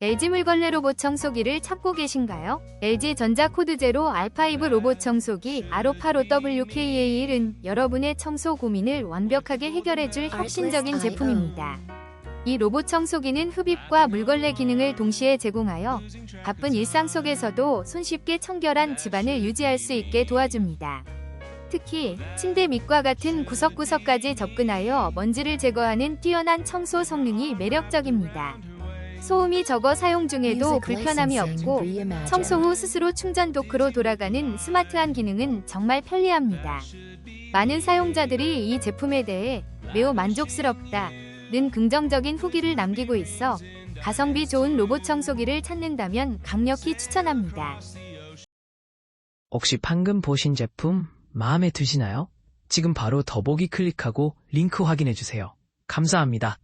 LG 물걸레 로봇 청소기를 찾고 계신가요? LG 전자 코드 제로 R5 로봇 청소기 R585WKA1은 여러분의 청소 고민을 완벽하게 해결해줄 혁신적인 제품입니다. 이 로봇 청소기는 흡입과 물걸레 기능을 동시에 제공하여 바쁜 일상 속에서도 손쉽게 청결한 집안을 유지할 수 있게 도와줍니다. 특히 침대 밑과 같은 구석구석까지 접근하여 먼지를 제거하는 뛰어난 청소 성능이 매력적입니다. 소음이 적어 사용 중에도 불편함이 없고 청소 후 스스로 충전 도크로 돌아가는 스마트한 기능은 정말 편리합니다. 많은 사용자들이 이 제품에 대해 매우 만족스럽다. 는 긍정적인 후기를 남기고 있어 가성비 좋은 로봇 청소기를 찾는다면 강력히 추천합니다. 혹시 방금 보신 제품 마음에 드시나요? 지금 바로 더보기 클릭하고 링크 확인해 주세요. 감사합니다.